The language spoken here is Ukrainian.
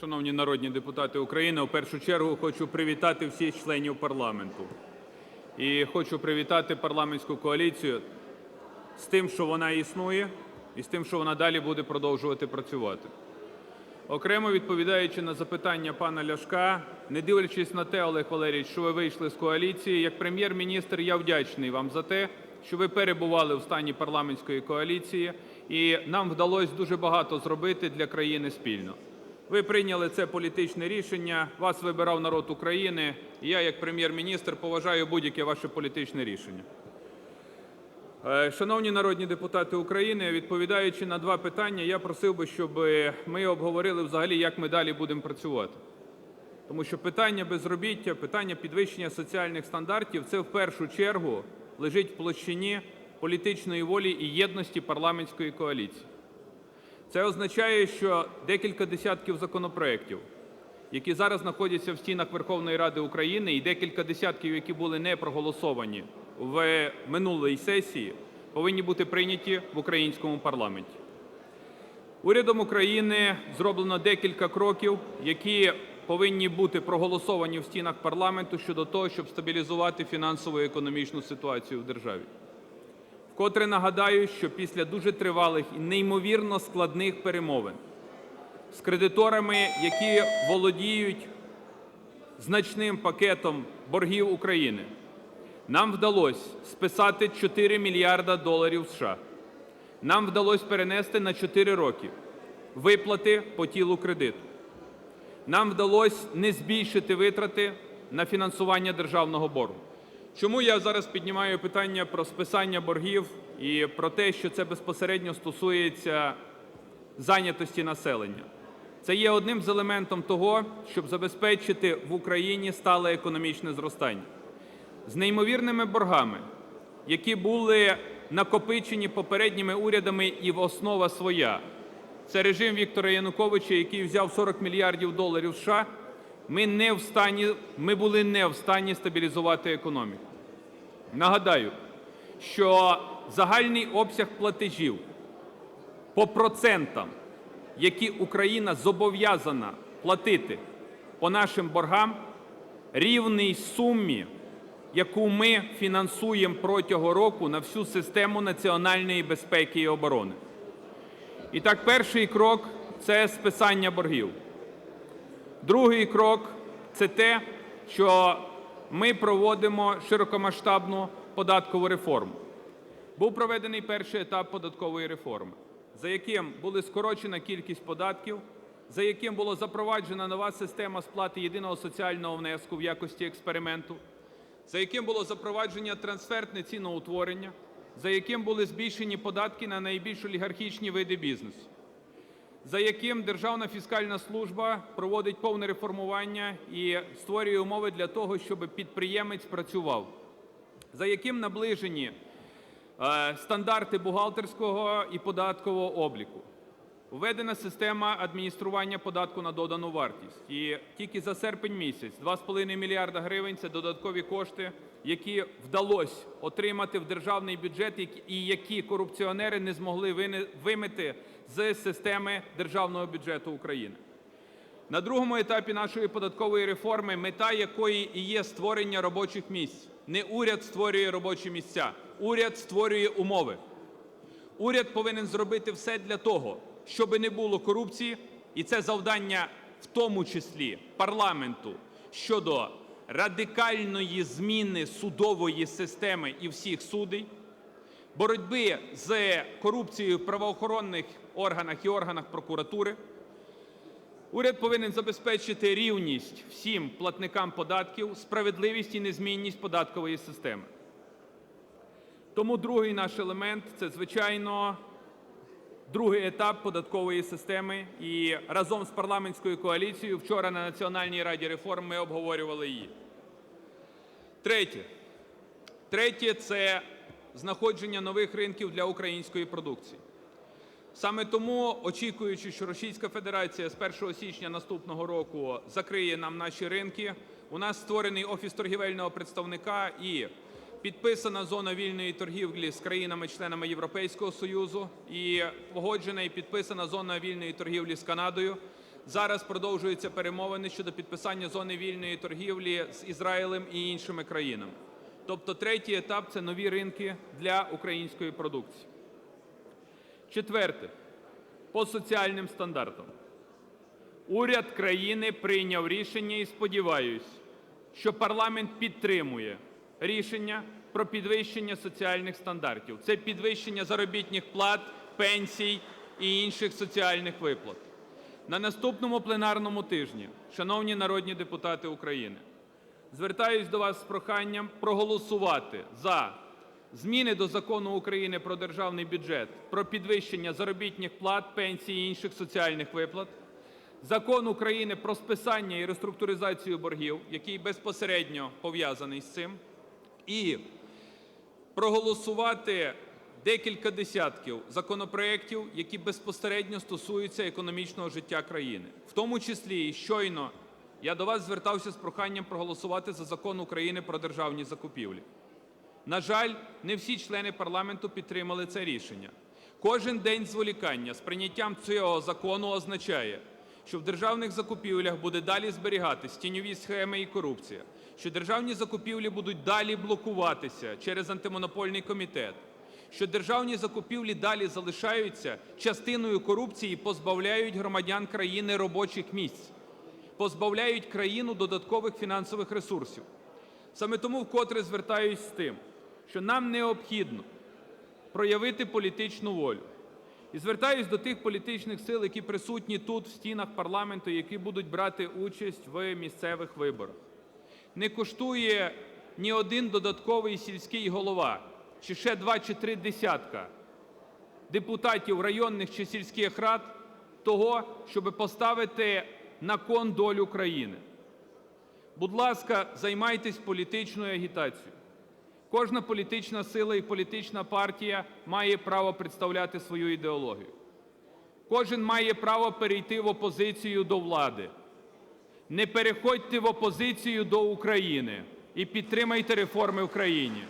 Шановні народні депутати України, у першу чергу хочу привітати всіх членів парламенту. І хочу привітати парламентську коаліцію з тим, що вона існує, і з тим, що вона далі буде продовжувати працювати. Окремо відповідаючи на запитання пана Ляшка, не дивлячись на те, Олег Валерійович, що ви вийшли з коаліції, як прем'єр-міністр я вдячний вам за те, що ви перебували в стані парламентської коаліції, і нам вдалося дуже багато зробити для країни спільно. Ви прийняли це політичне рішення, вас вибирав народ України, і я, як прем'єр-міністр, поважаю будь-яке ваше політичне рішення. Е, Шановні народні депутати України, відповідаючи на два питання, я просив би, щоб ми обговорили взагалі, як ми далі будемо працювати. Тому що питання безробіття, питання підвищення соціальних стандартів це в першу чергу лежить в площині політичної волі і єдності парламентської коаліції. Це означає, що декілька десятків законопроєктів, які зараз знаходяться в стінах Верховної Ради України, і декілька десятків, які були не проголосовані в минулій сесії, повинні бути прийняті в українському парламенті. Урядом України зроблено декілька кроків, які повинні бути проголосовані в стінах парламенту щодо того, щоб стабілізувати фінансово і економічну ситуацію в державі. Вкотре нагадаю, що після дуже тривалих і неймовірно складних перемовин з кредиторами, які володіють значним пакетом боргів України, нам вдалося списати 4 мільярда доларів США. Нам вдалося перенести на 4 роки виплати по тілу кредиту. Нам вдалося не збільшити витрати на фінансування державного боргу. Чому я зараз піднімаю питання про списання боргів і про те, що це безпосередньо стосується зайнятості населення? Це є одним з елементом того, щоб забезпечити в Україні стале економічне зростання. З неймовірними боргами, які були накопичені попередніми урядами і в основа своя. Це режим Віктора Януковича, який взяв 40 мільярдів доларів США. Ми не в стані, ми були не в стані стабілізувати економіку. Нагадаю, що загальний обсяг платежів по процентам, які Україна зобов'язана платити по нашим боргам, рівний сумі, яку ми фінансуємо протягом року на всю систему національної безпеки і оборони. І так, перший крок це списання боргів. Другий крок це те, що ми проводимо широкомасштабну податкову реформу. Був проведений перший етап податкової реформи, за яким була скорочена кількість податків, за яким була запроваджена нова система сплати єдиного соціального внеску в якості експерименту, за яким було запровадження трансфертне ціноутворення, за яким були збільшені податки на найбільш олігархічні види бізнесу, за яким Державна фіскальна служба проводить повне реформування і створює умови для того, щоб підприємець працював, за яким наближені е, стандарти бухгалтерського і податкового обліку. Введена система адміністрування податку на додану вартість. І тільки за серпень місяць 2,5 мільярда гривень – це додаткові кошти, які вдалося отримати в державний бюджет і які корупціонери не змогли вимити з системи державного бюджету України. На другому етапі нашої податкової реформи, мета якої і є створення робочих місць. Не уряд створює робочі місця, уряд створює умови. Уряд повинен зробити все для того, щоб не було корупції, і це завдання в тому числі парламенту щодо радикальної зміни судової системи і всіх судей, боротьби з корупцією в правоохоронних органах і органах прокуратури. Уряд повинен забезпечити рівність всім платникам податків, справедливість і незмінність податкової системи. Тому другий наш елемент – це, звичайно, другий етап податкової системи. І разом з парламентською коаліцією вчора на Національній раді реформ ми обговорювали її. Третє. Це знаходження нових ринків для української продукції. Саме тому, очікуючи, що Російська Федерація з 1 січня наступного року закриє нам наші ринки, у нас створений офіс торгівельного представника і підписана зона вільної торгівлі з країнами-членами Європейського Союзу, і погоджена і підписана зона вільної торгівлі з Канадою, зараз продовжуються перемовини щодо підписання зони вільної торгівлі з Ізраїлем і іншими країнами. Тобто третій етап це нові ринки для української продукції. Четверте по соціальним стандартам. Уряд країни прийняв рішення і сподіваюсь, що парламент підтримує рішення про підвищення соціальних стандартів. Це підвищення заробітних плат, пенсій і інших соціальних виплат. На наступному пленарному тижні, шановні народні депутати України, звертаюсь до вас з проханням проголосувати за зміни до Закону України про державний бюджет, про підвищення заробітних плат, пенсій і інших соціальних виплат, Закон України про списання і реструктуризацію боргів, який безпосередньо пов'язаний з цим, і проголосувати декілька десятків законопроєктів, які безпосередньо стосуються економічного життя країни. В тому числі і щойно я до вас звертався з проханням проголосувати за Закон України про державні закупівлі. На жаль, не всі члени парламенту підтримали це рішення. Кожен день зволікання з прийняттям цього закону означає, що в державних закупівлях буде далі зберігатись тіньові схеми і корупція, що державні закупівлі будуть далі блокуватися через антимонопольний комітет, що державні закупівлі далі залишаються частиною корупції позбавляють громадян країни робочих місць, позбавляють країну додаткових фінансових ресурсів. Саме тому вкотре звертаюсь з тим, що нам необхідно проявити політичну волю. І звертаюсь до тих політичних сил, які присутні тут, в стінах парламенту, які будуть брати участь в місцевих виборах. Не коштує ні один додатковий сільський голова, чи ще два чи три десятка депутатів районних чи сільських рад того, щоб поставити на кон долю країни. Будь ласка, займайтесь політичною агітацією. Кожна політична сила і політична партія має право представляти свою ідеологію. Кожен має право перейти в опозицію до влади. Не переходьте в опозицію до України і підтримайте реформи в країні.